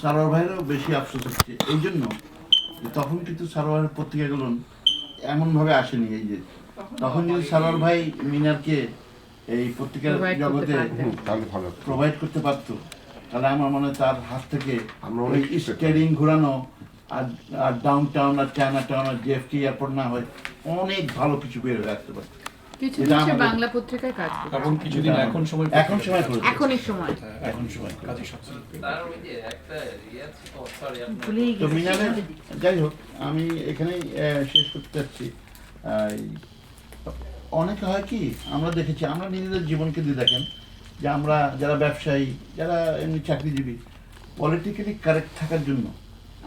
সারোয়ার ভাইয়েরও বেশি আফসোস হচ্ছে। এই জন্য তখন কিন্তু সারোয়ারের পত্রিকাগুলো এমনভাবে আসেনি এই যে তখন যদি সারোয়ার ভাই মিনারকে এই পত্রিকার জগতে। প্রোভাইড করতে পারতো তাহলে আমার মনে হয় তার হাত থেকে আমরা ওই অনেক কিছু ঘোরানো আর আর ডাউন টাউন আর চায়না টাউন আর জেএফটি এয়ারপোর্ট না হয় অনেক ভালো কিছু বের হয়ে আসতে পারত। কিছুদিন সে বাংলা পত্রিকায় কাজ করে এবং কিছুদিন এখন সময় এখন সময় করে এখনই সময়। এখন সময় কাজী হক। তার ওই যে একটা ইয়ে আছে ও সরি তো গেছি। যাই হোক আমি এখানেই শেষ করতে চাচ্ছি অনেকে হয় কি আমরা দেখেছি আমরা নিজেদের জীবনকে দিয়ে দেখেন যে আমরা যারা ব্যবসায়ী যারা এমনি চাকরিজীবী পলিটিক্যালি কারেক্ট থাকার জন্য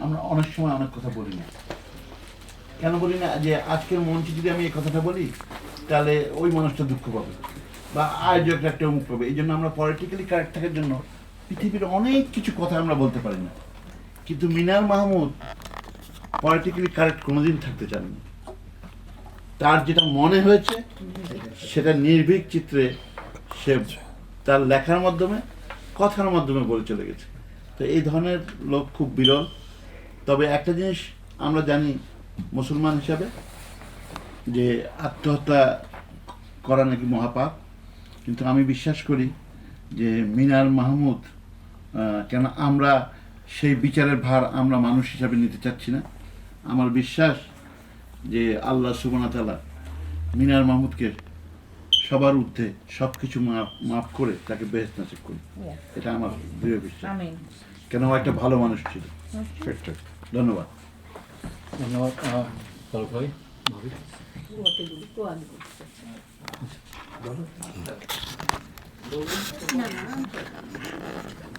আমরা অনেক সময় অনেক কথা বলি না। কেন বলি না যে আজকের মঞ্চে যদি আমি এই কথাটা বলি তাহলে ওই মানুষটা দুঃখ পাবে বা আয়োজকরা একটা মুখ পাবে। এই জন্য আমরা পলিটিক্যালি কারেক্ট থাকার জন্য পৃথিবীর অনেক কিছু কথা আমরা বলতে পারি না। কিন্তু মিনার মাহমুদ পলিটিক্যালি কারেক্ট কোনোদিন থাকতে চাননি। তার যেটা মনে হয়েছে, সেটা নির্ভীক চিত্রে সে তার লেখার মাধ্যমে, কথার মাধ্যমে বলে চলে গেছে। তো এই ধরনের লোক খুব বিরল। তবে একটা জিনিস আমরা জানি মুসলমান হিসাবে যে আত্মহত্যা করা নাকি মহাপাপ। কিন্তু আমি বিশ্বাস করি যে মিনার মাহমুদ কেন আমরা সেই বিচারের ভার আমরা মানুষ হিসাবে নিতে চাচ্ছি না। আমার বিশ্বাস যে আল্লাহ সুবনা তালা মিনার মাহমুদকে সবার ঊর্ধ্বে সব কিছু মাফ মাফ করে তাকে বেহেস নাসিব করি এটা আমার দৃঢ় বিশ্বাস। আমিন। কেন ও একটা ভালো মানুষ ছিল। ধন্যবাদ। ধন্যবাদ ধন্যবাদ আহ, ফারুক ভাই ভাবি না না